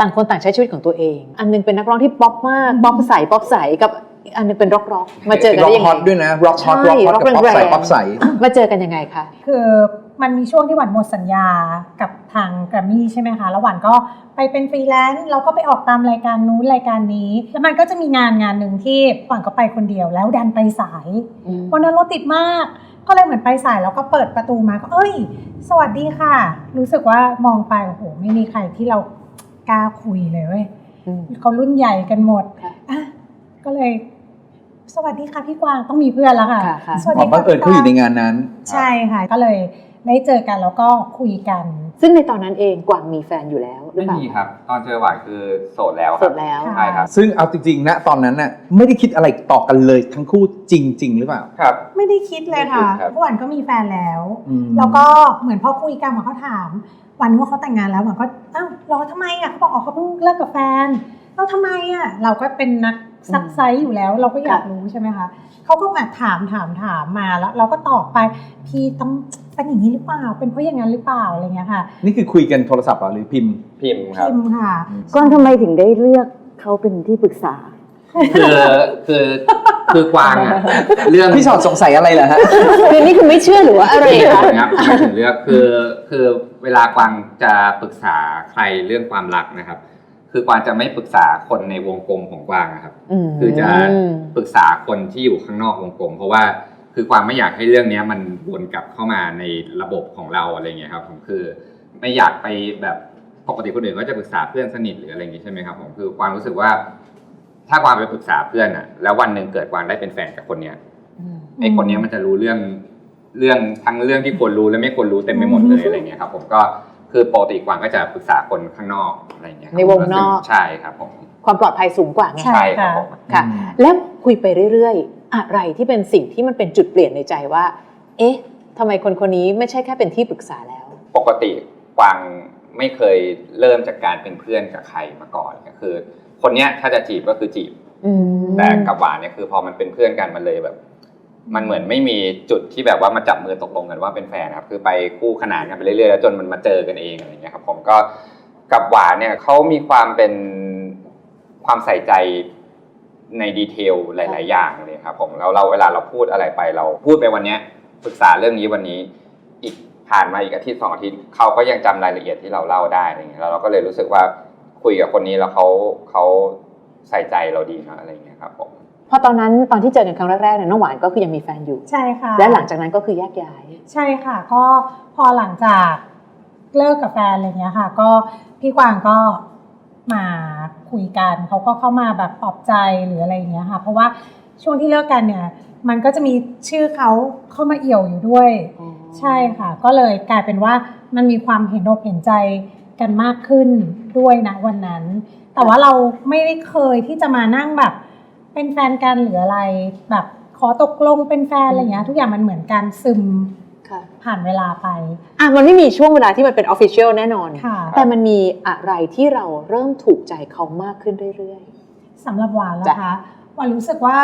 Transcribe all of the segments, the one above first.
ต่างคนต่างใช้ชีวิตของตัวเอง อันหนึงเป็นนักร้องที่ป๊อปมากป๊อปใสป๊อปใสกับอีกอันหนึงเป็นร็อกร็อกมาเจอกันร็อได้กยังฮไงอตด้วยนะร็อกฮอตใช่ร็อกฮอต rock กับป๊อปใสแรงๆป๊อปใสมาเจอกันยังไงคะคือมันมีช่วงที่หวานหมดสัญญากับทางแกรมมี่ใช่ไหมคะแล้วหวานก็ไปเป็นฟรีแลนซ์แล้วก็ไปออกตามรายการนู้นรายการนี้ แล้วมันก็จะมีงานงานหนึ่งที่หวานก็ไปคนเดียวแล้วดันไปสายวันนั้นรถติดมากก็เลยเหมือนไปสายแล้วก็เปิดประตูมาก็เอ้ย สวัสดีค่ะ รู้สึกว่ามองไปโอ้โหไม่มีใครที่เรา กล้าคุยเลยเว้ยอืมเขารุ่นใหญ่กันหมดค่ะอะก็เลย สวัสดีค่ะพี่กวางต้องมีเพื่อนแล้วค่ะค่ะค่ะสวัสอ๋ดีอค่ะบังเอิญเขาอยู่ในพี่กวงานนั้นงใช่ค่ะก็เลยได้เจอกันแล้วก็คุยกัน ซึ่งในตอนนั้นเองกวางมีแฟนอยู่แล้วหรือไม่เปล่ามีครับ ตอนเจอหวานคือโสดแล้วคสรับดแล้วค่ะใช่ครับซึ่งเอาจริงๆนะตอนนั้นน่ะไม่ได้คิดอะไรต่อกันเลยทั้งคู่จริง ๆ หรือเปล่าครับ ไม่ได้คิดเลยค่ะไม่คิดครับเพราะหวานก็มีแฟนแล้วอืมแล้วก็เหมือนพอคุยกันหวานก็ถามห วานนึกว่าเขาแต่งงานแล้วหวานก็อ้าวรอทำไมอะเขาบอกอ๋อเขาเพิ่งเลิกกับแฟนแล้วทำไมอะเราก็เป็นนักซักไซส์อยู่แล้ว เราก็อยากค่ะรู้ใช่ไหมคะเขาก็แบบถามถามถามมาแล้ว เราก็ตอบไปพี่ต้องเป็นอย่างนี้หรือเปล่า เป็นเพราะอย่างนั้นหรือเปล่าอะไรเงี้ยค่ะ นี่คือคุยกันโทรศัพท์เหรอหรือพิมพ์พิมพ์ครับพิมพ์ค่ะก้อนทำไมถึงได้เลือกเขาเป็นที่ปรึกษาคือคือคือกวางอะเรื่องพี่ชอดสงสัยอะไรเหรอฮะคือนี่คือไม่เชื่อหรือว่าอะไรไม่คะครับไม่ถึงเลือกคือคือ เวลากวางจะปรึกษาใครเรื่องความรักนะครับ คือกวางจะไม่ปรึกษาคนในวงกลมของกวางนะครับ มคือจะปรึกษาคนที่อยู่ข้างนอกวงกลม เพราะว่าคือความไม่อยากให้เรื่องเนี้ยมันวนกลับเข้ามาในระบบของเราอะไรเงี้ยครับผมคือไม่อยากไปแบบปกติคนอื่นก็จะปรึกษาเพื่อนสนิทหรืออะไรอย่างงี้ใช่ไหมครับผมคือความรู้สึกว่า ถ้ากวางไปปรึกษาเพื่อนอะแล้ววันหนึ่งเกิดกวางได้เป็นแฟนกับคนเนี้ย อืม ไอ้คนเนี้ยมันจะรู้เรื่อง เรื่องทั้งเรื่องที่ควรรู้และไม่ควรรู้เต็มไปหมดเลยอะไรเงี้ยครับผมก็คือปกติกวางก็จะปรึกษาคนข้างนอกอะไรเงี้ยครับในวงนอกใช่ครับผมความปลอดภัยสูงกว่าไงใช่ใช่ครับผมค่ะ แล้วคุยไปเรื่อยๆ อะไรที่เป็นสิ่งที่มันเป็นจุดเปลี่ยนในใจว่า เอ๊ะทำไมคนคนนี้ไม่ใช่แค่เป็นที่ปรึกษาแล้ว ปกติกวางไม่เคยเริ่มจากการเป็นเพื่อนกับใครมาก่อนก็คือ คนเนี้ยถ้าจะจีบก็คือจีบอืมแต่กับหวานเนี่ยคือพอมันเป็นเพื่อนกันมันเลยแบบ มันเหมือนไม่มีจุดที่แบบว่ามาจับมือตกลงกันว่าเป็นแฟนครับคือไปคู่ขนานกันไปเรื่อยๆแล้วจนมันมาเจอกันเองอะไรอย่างเงี้ยครับผมก็กับหวานเนี่ยเขามีความเป็นความใส่ใจในดีเทลหลาย ๆ อย่างเลยครับผมแล้วเราเวลาเราพูดอะไรไปเราพูดไปวันเนี้ยปรึกษาเรื่องนี้วันนี้อีกผ่านมาอีกอาทิตย์สองอาทิตย์เขาก็ยังจำรายละเอียดที่เราเล่าได้อะไรเงี้ยแล้วเราก็เลยรู้สึกว่าคุยกับคนนี้แล้วเขาเขาใส่ใจเราดีนะอะไรเงี้ยครับผม พอตอนนั้นตอนที่เจอกันครั้งแรกๆเนี่ยน้องหวานก็คือยังมีแฟนอยู่ ใช่ค่ะ และหลังจากนั้นก็คือแยกย้าย ใช่ค่ะ ก็พอหลังจากเลิกกับแฟนอะไรเงี้ยค่ะ ก็พี่กวางก็มาคุยกันเขาก็เข้ามาแบบปลอบใจหรืออะไรอย่างเงี้ยค่ะ เพราะว่าช่วงที่เลิกกันเนี่ย มันก็จะมีชื่อเขาเข้ามาเอี่ยวอยู่ด้วย ใช่ค่ะ ก็เลยกลายเป็นว่ามันมีความเห็นอกเห็นใจกันมากขึ้นด้วยนะวันนั้น แต่ว่าเราไม่ได้เคยที่จะมานั่งแบบ เป็นแฟนกันหรืออะไร แบบขอตกลงเป็นแฟนอะไรอย่างเงี้ยทุกอย่างมันเหมือนการซึมค่ะผ่านเวลาไป อะ มันไม่มีช่วงเวลาที่มันเป็นออฟฟิเชียลแน่นอนค่ะแต่มันมีอะไรที่เราเริ่มถูกใจเขามากขึ้นเรื่อยสำหรับหวานแล้วจ้ะคะหวานรู้สึกว่า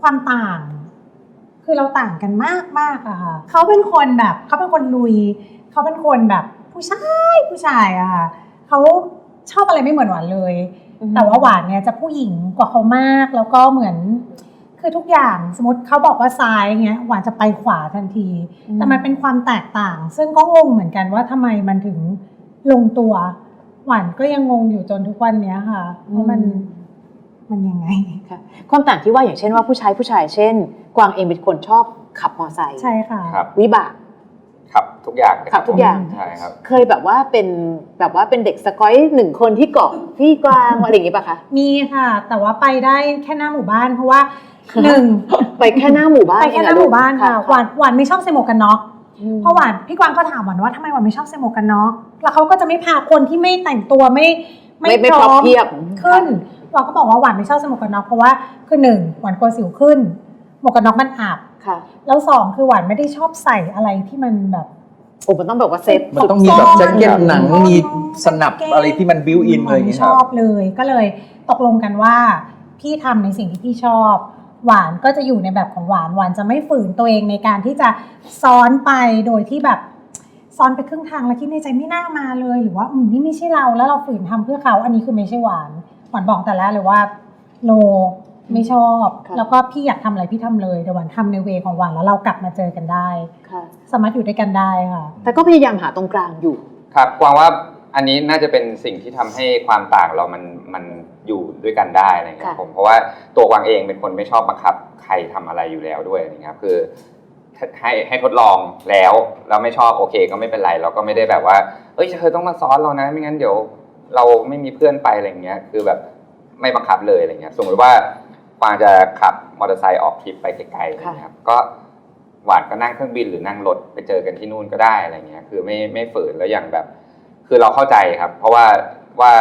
ความต่าง คือเราต่างกันมากมากอะค่ะ เขาเป็นคนแบบเขาเป็นคนลุย เขาเป็นคนแบบผู้ชายผู้ชายอะค่ะ เขาชอบอะไรไม่เหมือนหวานเลยๆ แต่ว่าหวานเนี่ยจะผู้หญิงกว่าเขามาก แล้วก็เหมือน คือทุกอย่างสมมติเขาบอกว่าซ้ายเงี้ยหวานจะไปขวาทันทีอืมแต่มันเป็นความแตกต่าง ซึ่งก็งงเหมือนกันว่าทำไมมันถึงลงตัว หวานก็ยังงงอยู่จนทุกวันเนี้ยค่ะว่ามันมันยังไงค่ะความต่างที่ว่าอย่างเช่นว่าผู้ชายผู้ชายเช่น กวางเองเป็นคนชอบขับมอไซค์ใช่ค่ะครับวิบาก ครับทุกอย่างเลยครับทุกอย่าง ใช่ครับ เคยแบบว่าเป็นแบบว่าเป็นเด็กสกอยหนึ่งคนที่เกาะพี่กวางอะไรอย่างงี้ป่ะคะ มีค่ะ แต่ว่าไปได้แค่หน้าหมู่บ้านเพราะว่าหนึ่งไปแค่หน้าหมู่บ้านไปแค่หน้าหมู่บ้านค่ะหวานหวานไม่ชอบใส่หมวกกันน็อกอืมเพราะหวานพี่กวางก็ถามหวานว่าทำไมหวานไม่ชอบใส่หมวกกันน็อกแล้วเขาก็จะไม่พาคนที่ไม่แต่งตัวไม่ไม่ไม่พร้อมเทียบขึ้นหวานก็บอกว่าหวานไม่ชอบใส่หมวกกันน็อกเพราะว่าคือหนึ่งหวานกลัวสิวขึ้น หมวกกันน็อกมันอับค่ะ แล้วสองคือหวานไม่ได้ชอบใส่อะไรที่มันแบบ โอ้มันต้องแบบว่าเซฟมันต้องมีแบบซ่แจ็อนคเก็ตหนังซ่อนมีสนับอะไรที่มันบิวอินเลยอย่างไม่เงี้ยชอบเลยก็เลยตกลงกันว่า พี่ทำในสิ่งที่พี่ชอบ หวานก็จะอยู่ในแบบของหวานหวานจะไม่ฝืนตัวเองในการที่จะซ้อนไปโดยที่แบบซ้อนไปครึ่งทางแล้วคิดในใจไม่น่ามาเลย หรือว่าอืมนี่ไม่ใช่เราแล้วเราฝืนทำเพื่อเขา อันนี้คือไม่ใช่หวานหวานบอกแต่แรกเลยว่าโน ไม่ชอบ ค่ะ แล้วก็พี่อยากทำอะไรพี่ทำเลยแต่หวานทำในเวของหวานแล้วเรากลับมาเจอกันได้ ค่ะ สามารถอยู่ด้วยกันได้ค่ะ แต่ก็พยายามหาตรงกลางอยู่ ครับกวางว่าอันนี้น่าจะเป็นสิ่งที่ทำให้ความต่างเรามันมันอยู่ด้วยกันได้อะไรเงี้ยค่ะ ผมเพราะว่าตัวกวางเองเป็นคนไม่ชอบบังคับ ใครทำอะไรอยู่แล้วด้วยอะไรเงี้ยครับคือให้ให้ทดลองแล้วเราไม่ชอบโอเค ก็ไม่เป็นไรเราก็ไม่ได้แบบว่าเอ้ยเธอต้องมาซ้อนเรานะไม่งั้นเดี๋ยว เราไม่มีเพื่อนไปอะไรเงี้ยคือแบบไม่บังคับเลยอะไรเงี้ยสมมติว่า กวางจะขับมอเตอร์ไซค์ออกทริปไปไกลๆอะไรเงี้ยครับ ก็หวานก็นั่งเครื่องบินหรือนั่งรถไปเจอกันที่นู่นก็ได้อะไรเงี้ย คือไม่ไม่ฝืนแล้วอย่างแบบ คือเราเข้าใจครับ เพราะว่าว่า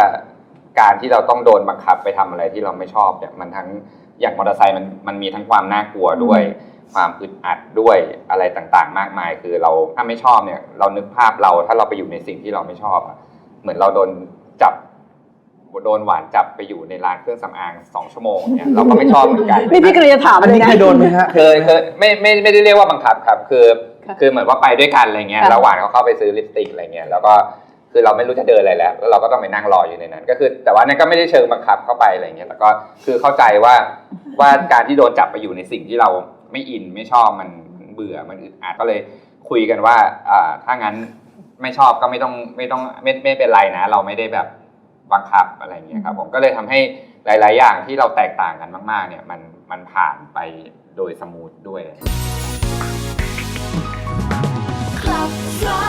การที่เราต้องโดนบังคับไปทำอะไรที่เราไม่ชอบเนี่ยมันทั้งอย่างมอเตอร์ไซค์มันมันมีทั้งความน่ากลัวด้วย ความอึดอัดด้วยอะไรต่างๆ มากมาย คือเราถ้าไม่ชอบเนี่ย เรานึกภาพเราถ้าเราไปอยู่ในสิ่งที่เราไม่ชอบอะเหมือนเราโดนจับ โดนหวานจับไปอยู่ในร้านเครื่องสำอางสองชั่วโมงเนี่ยเราก็ไม่ชอบเหมือนกัน นี่พี่กำลังจะถามอันเลยนี้นะ เคยโดนไหมฮะ เคยเคยไม่ไม่ไม่ได้เรียกว่าบังคับครับคือค่ะคือเหมือนว่าไปด้วยกันอะไรเงี้ยค่ะ แล้วหวานเขาเข้าไปซื้อลิปสติกอะไรเงี้ยแล้วก็คือเราไม่รู้จะเดินอะไรแล้วแล้วเราก็ต้องไปนั่งรออยู่ในนั้น ก็คือแต่ว่านั่นก็ไม่ได้เชิงบังคับเข้าไปอะไรเงี้ยแล้วก็คือเข้าใจว่าว่าการที่โดนจับไปอยู่ในสิ่งที่เราไม่อินไม่ชอบมันมันเบื่อมันอึดอัดก็เลยคุยกันว่าอ่าถ้างั้นไม่ชอบก็ไม่ต้องไม่ต้องไม่ไม่เป็นไรนะ เราไม่ได้แบบ บังคับอะไรเงี้ยครับผมก็เลยทำให้หลาย ๆ อย่างที่เราแตกต่างกันมาก ๆ เนี่ยมันมันผ่านไปโดยสมูทด้วย Club Fly.